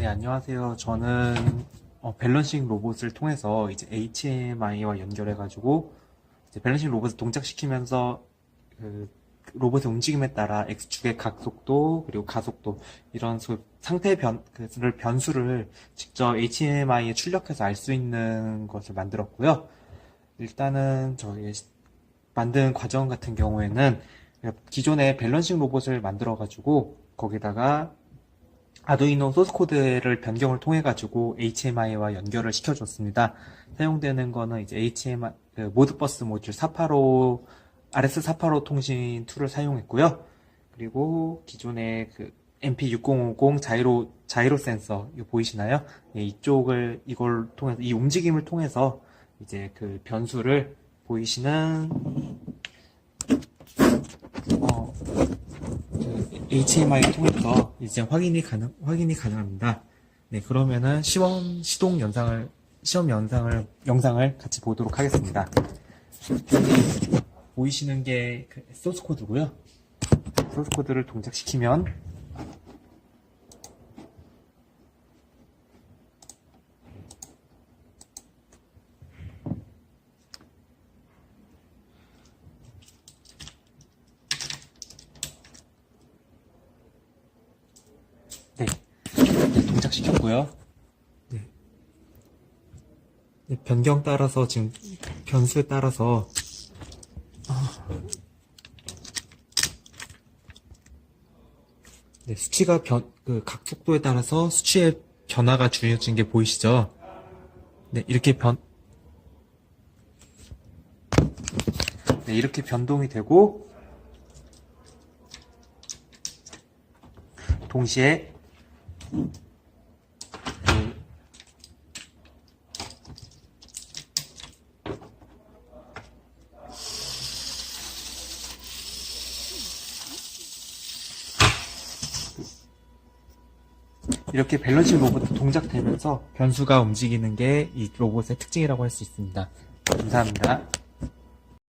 네, 안녕하세요. 저는 어, 밸런싱 로봇을 통해서 이제 HMI와 연결해가지고 이제 밸런싱 로봇을 동작시키면서 그 로봇의 움직임에 따라 X축의 각속도 그리고 가속도 이런 소- 상태 변, 변수를 직접 HMI에 출력해서 알 수 있는 것을 만들었고요. 일단은 저희 만든 과정 같은 경우에는 기존의 밸런싱 로봇을 만들어가지고 거기다가 아두이노 소스 코드를 변경을 통해 가지고 HMI와 연결을 시켜줬습니다. 사용되는 거는 이제 HMI 그 모드버스 모듈 485 RS485 통신 툴을 사용했고요. 그리고 기존의 그 MP6050 자이로 자이로 센서 이거 보이시나요? 예, 이쪽을 이걸 통해서 이 움직임을 통해서 이제 그 변수를 보이시는 어, 그 HMI를 통해서 이제 확인이 가능, 확인이 가능합니다. 네, 그러면은 시험, 시동 영상을, 시험 영상을, 영상을 같이 보도록 하겠습니다. 보이시는 게그 소스 코드고요. 소스 코드를 동작시키면 네, 네, 동작시켰고요. 네. 네, 변경 따라서 지금 변수에 따라서 아. 네, 수치가 변, 그 각속도에 따라서 수치의 변화가 주어진 게 보이시죠? 네, 이렇게 변, 네, 이렇게 변동이 되고, 동시에, 그, 이렇게 밸런싱 로봇도 동작되면서 변수가 움직이는 게 이 로봇의 특징이라고 할 수 있습니다. 감사합니다.